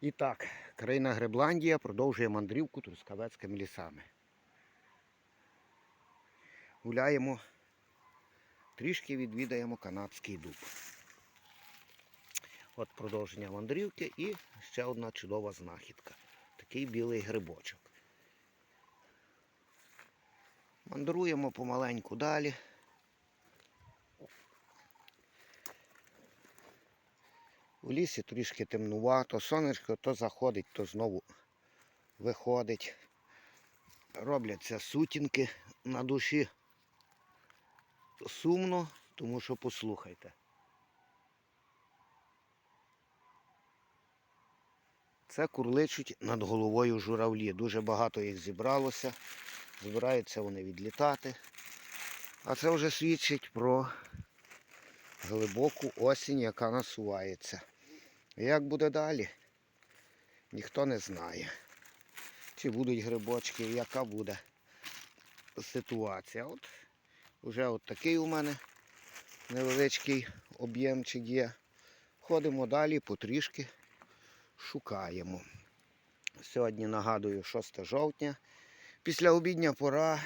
І так, країна Гребландія продовжує мандрівку трускавецькими лісами. Гуляємо, трішки відвідаємо канадський дуб. От продовження мандрівки і ще одна чудова знахідка. Такий білий грибочок. Мандруємо помаленьку далі. У лісі трішки темнувато, сонечко то заходить, то знову виходить. Робляться сутінки на душі. Сумно, тому що послухайте. Це курличуть над головою журавлі. Дуже багато їх зібралося. Збираються вони відлітати. А це вже свідчить про глибоку осінь, яка насувається. Як буде далі? Ніхто не знає. Чи будуть грибочки, яка буде ситуація. От вже от такий у мене невеличкий об'ємчик є. Ходимо далі, потрішки шукаємо. Сьогодні нагадую 6 жовтня. Після обідня пора.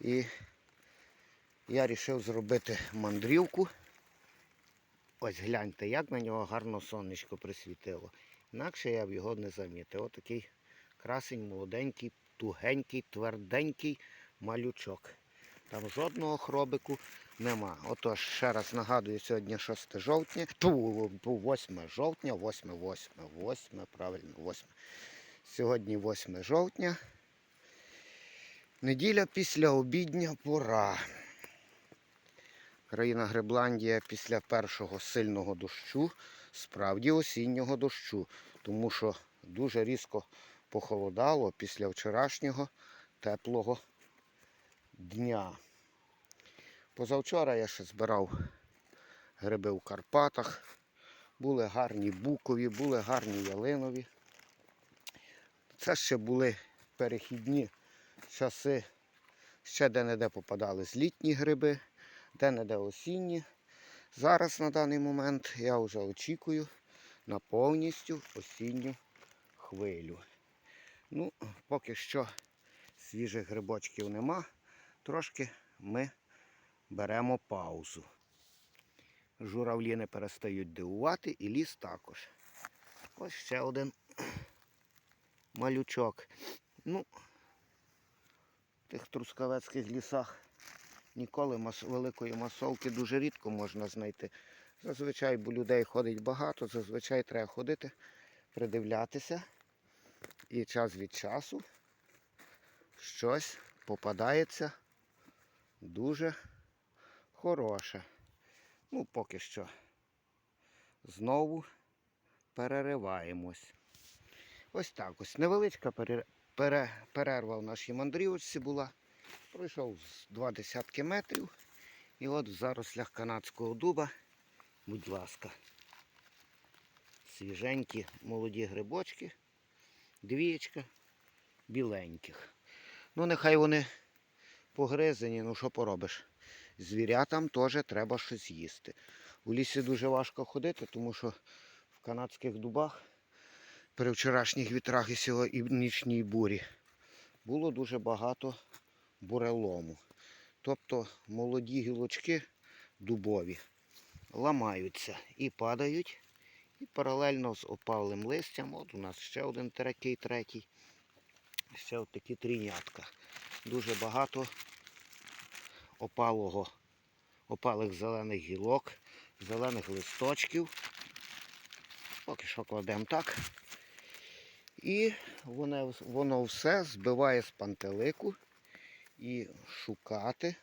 І я вирішив зробити мандрівку. Ось гляньте, як на нього гарно сонечко присвітило. Інакше я б його не замітив. Отакий красень, молоденький, тугенький, тверденький малючок. Там жодного хробику нема. Отож, ще раз нагадую, сьогодні 6 жовтня, ту, 8 жовтня, 8, 8, 8, правильно, 8. Сьогодні 8 жовтня. Неділя після обідня пора. Країна Гребландія після першого сильного дощу, справді осіннього дощу, тому що дуже різко похолодало після вчорашнього теплого дня. Позавчора я ще збирав гриби в Карпатах. Були гарні букові, були гарні ялинові. Це ще були перехідні часи. Ще де-не-де попадали літні гриби де-не-де осінні. Зараз на даний момент я вже очікую на повністю осінню хвилю. Ну, поки що свіжих грибочків нема. Трошки ми беремо паузу. Журавлі не перестають дивувати і ліс також. Ось ще один малючок. Ну, в тих трускавецьких лісах Ніколи мас... великої масовки дуже рідко можна знайти. Зазвичай, бо людей ходить багато, зазвичай треба ходити, придивлятися. І час від часу щось попадається дуже хороше. Ну, поки що знову перериваємось. Ось так ось. Невеличка пере... Пере... перерва в нашій мандрівочці була. Пройшов два десятки метрів. І от в зарослях канадського дуба, будь ласка, свіженькі молоді грибочки, двієчка біленьких. Ну, нехай вони погризені, ну що поробиш. Звірятам теж треба щось їсти. У лісі дуже важко ходити, тому що в канадських дубах при вчорашніх вітрах і нічній бурі було дуже багато бурелому. Тобто молоді гілочки дубові ламаються і падають. І паралельно з опалим листям, от у нас ще один такий третій, ще от такі трінятка. Дуже багато опалого, опалих зелених гілок, зелених листочків. Поки що кладемо так. І воно, воно все збиває з пантелику і шукати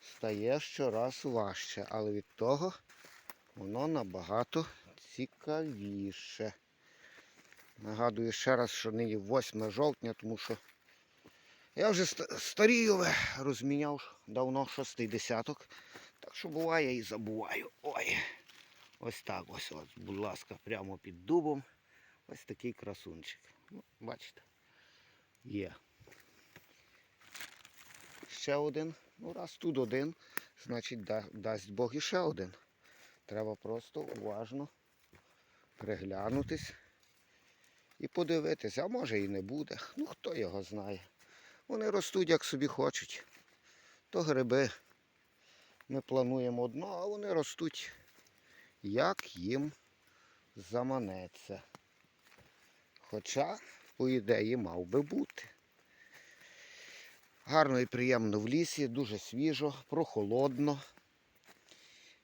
стає щораз важче, але від того воно набагато цікавіше. Нагадую ще раз, що нині 8 жовтня, тому що я вже старію розміняв давно шостий десяток. Так що буває і забуваю. Ой. Ось так ось, ось, будь ласка, прямо під дубом. Ось такий красунчик. Ну, Бачите? Є ще один. Ну, раз тут один, значить да, дасть Бог іще один. Треба просто уважно приглянутись і подивитись, а може і не буде. Ну хто його знає. Вони ростуть як собі хочуть. То гриби. Ми плануємо одно, а вони ростуть, як їм заманеться. Хоча, по ідеї, мав би бути. Гарно і приємно в лісі, дуже свіжо, прохолодно.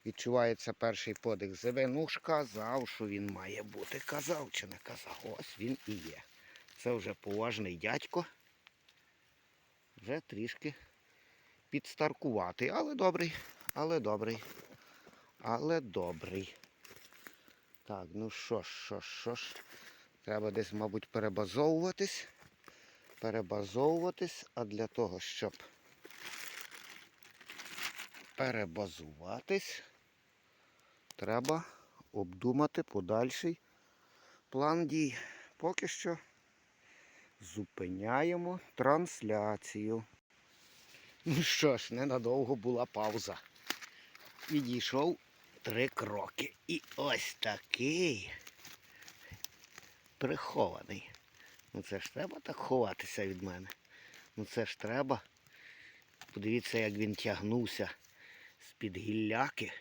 Відчувається перший подих зими. Ну ж казав, що він має бути. Казав чи не казав. Ось він і є. Це вже поважний дядько. Вже трішки підстаркуватий, але добрий, але добрий, але добрий. Так, ну що ж, що ж, що ж. Треба десь, мабуть, перебазовуватись. Перебазовуватись, а для того, щоб перебазуватись, треба обдумати подальший план дій. Поки що зупиняємо трансляцію. Ну що ж, ненадовго була пауза. Відійшов три кроки. І ось такий прихований. Ну це ж треба так ховатися від мене. Ну це ж треба. Подивіться, як він тягнувся з-під гілляки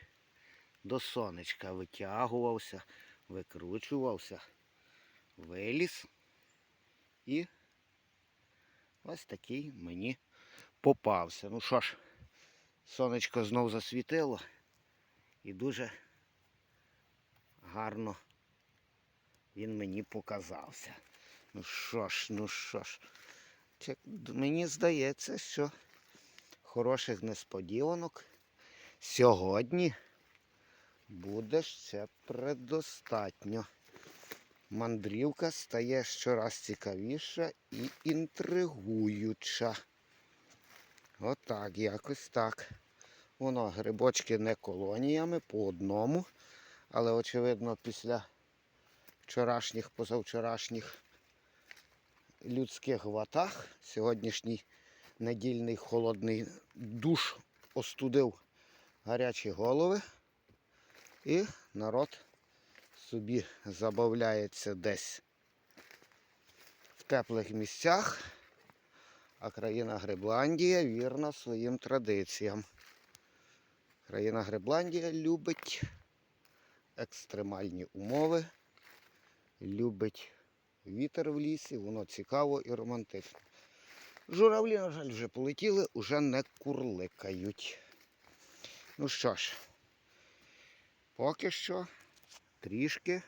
до сонечка. Витягувався, викручувався, виліз. І ось такий мені попався. Ну що ж, сонечко знов засвітило і дуже гарно він мені показався. Ну що ж, ну що ж. Мені здається, що хороших несподіванок сьогодні буде ще предостатньо. Мандрівка стає щораз цікавіша і інтригуюча. Отак, якось так. Воно грибочки не колоніями по одному, але очевидно після вчорашніх, позавчорашніх людських ватах сьогоднішній недільний холодний душ остудив гарячі голови. І народ собі забавляється десь в теплих місцях, а країна Грибландія вірна своїм традиціям. Країна Грибландія любить екстремальні умови, любить вітер в лісі, воно цікаво і романтично. Журавлі, на жаль, вже полетіли, уже не курликають. Ну що ж, поки що трішки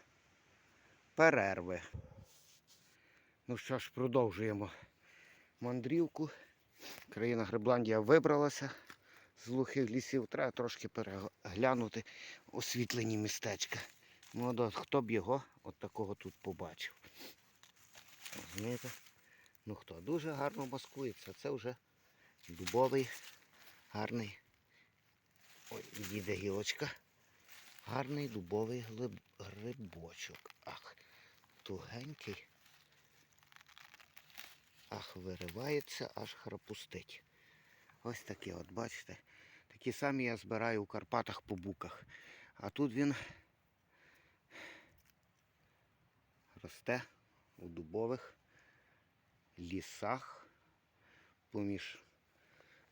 перерви. Ну що ж, продовжуємо мандрівку. Країна Грибландія вибралася з глухих лісів. Треба трошки переглянути освітлені містечка. Ну, от хто б його от такого тут побачив. Розумієте? Ну хто дуже гарно маскується. Це вже дубовий, гарний. Ой, їде гілочка. Гарний дубовий грибочок. Ах, тугенький. Ах, виривається, аж храпустить. Ось такі от, бачите. Такі самі я збираю у Карпатах по буках. А тут він росте у дубових лісах поміж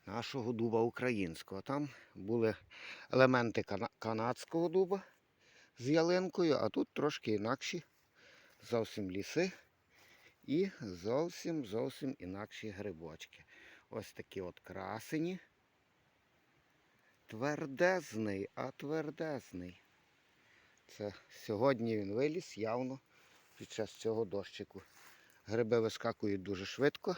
нашого дуба українського. Там були елементи канадського дуба з ялинкою, а тут трошки інакші зовсім ліси і зовсім зовсім інакші грибочки. Ось такі от красені. Твердезний, а твердезний. Це сьогодні він виліз явно під час цього дощику. Гриби вискакують дуже швидко.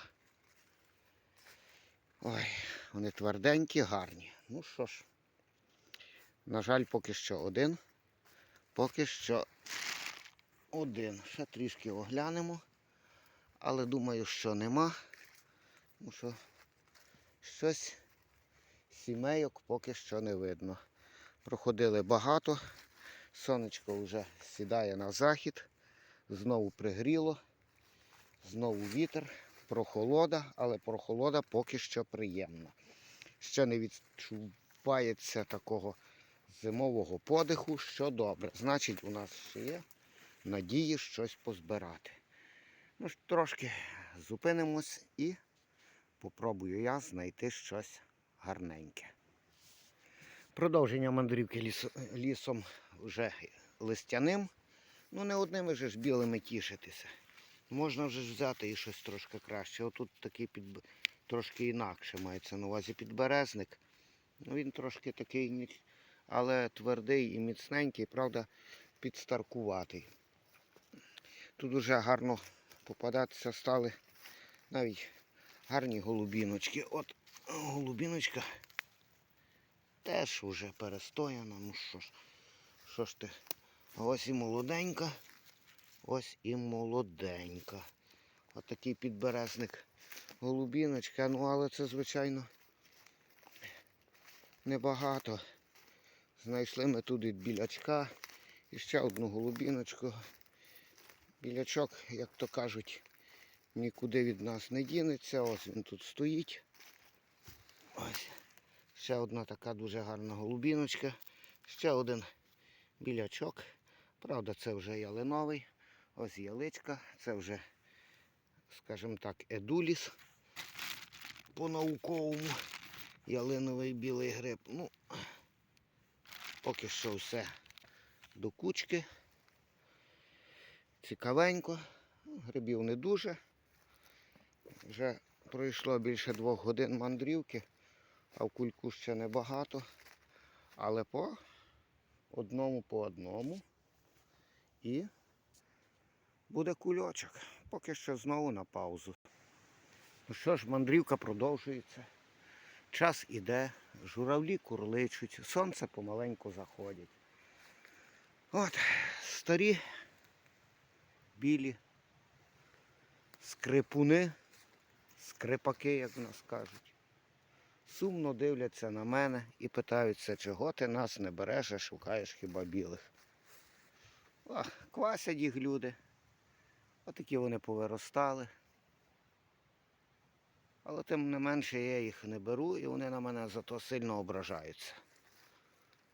Ой, вони тверденькі, гарні. Ну що ж, на жаль, поки що один. Поки що один. Ще трішки оглянемо. Але думаю, що нема. Тому що щось сімейок поки що не видно. Проходили багато. Сонечко вже сідає на захід. Знову пригріло. Знову вітер, прохолода, але прохолода поки що приємна. Ще не відчувається такого зимового подиху, що добре. Значить, у нас ще є надії щось позбирати. Ну трошки зупинимось і попробую я знайти щось гарненьке. Продовження мандрівки лісом вже листяним. Ну, не одними же ж білими тішитися. Можна вже ж взяти і щось трошки краще. Отут такий під... трошки інакше мається на увазі підберезник. Ну, він трошки такий, але твердий і міцненький, правда, підстаркуватий. Тут уже гарно попадатися стали навіть гарні голубіночки. От голубіночка теж уже перестояна. Ну що ж, що ж ти? Ось і молоденька. Ось і молоденька. От такий підберезник голубіночка. Ну, але це, звичайно, небагато. Знайшли ми тут від білячка і ще одну голубіночку. Білячок, як то кажуть, нікуди від нас не дінеться. Ось він тут стоїть. Ось. Ще одна така дуже гарна голубіночка. Ще один білячок. Правда, це вже ялиновий. Ось яличка. Це вже, скажімо так, едуліс по-науковому. Ялиновий білий гриб. Ну, поки що все до кучки. Цікавенько. Ну, Грибів не дуже. Вже пройшло більше двох годин мандрівки, а в кульку ще небагато. Але по одному по одному. І буде кульочок. Поки що знову на паузу. Ну що ж, мандрівка продовжується. Час іде, журавлі курличуть, сонце помаленьку заходить. От, старі, білі, скрипуни, скрипаки, як в нас кажуть, сумно дивляться на мене і питаються, чого ти нас не береш, а шукаєш хіба білих. О, квасять їх люди. Отакі вони повиростали. Але тим не менше я їх не беру і вони на мене зато сильно ображаються.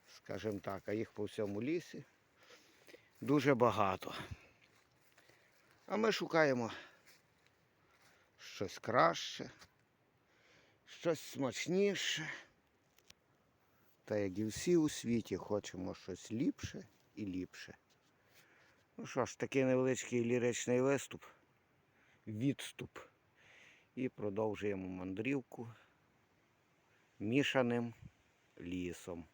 Скажімо так, а їх по всьому лісі дуже багато. А ми шукаємо щось краще, щось смачніше. Та як і всі у світі хочемо щось ліпше і ліпше. Ну що ж, такий невеличкий ліричний виступ, відступ. І продовжуємо мандрівку мішаним лісом.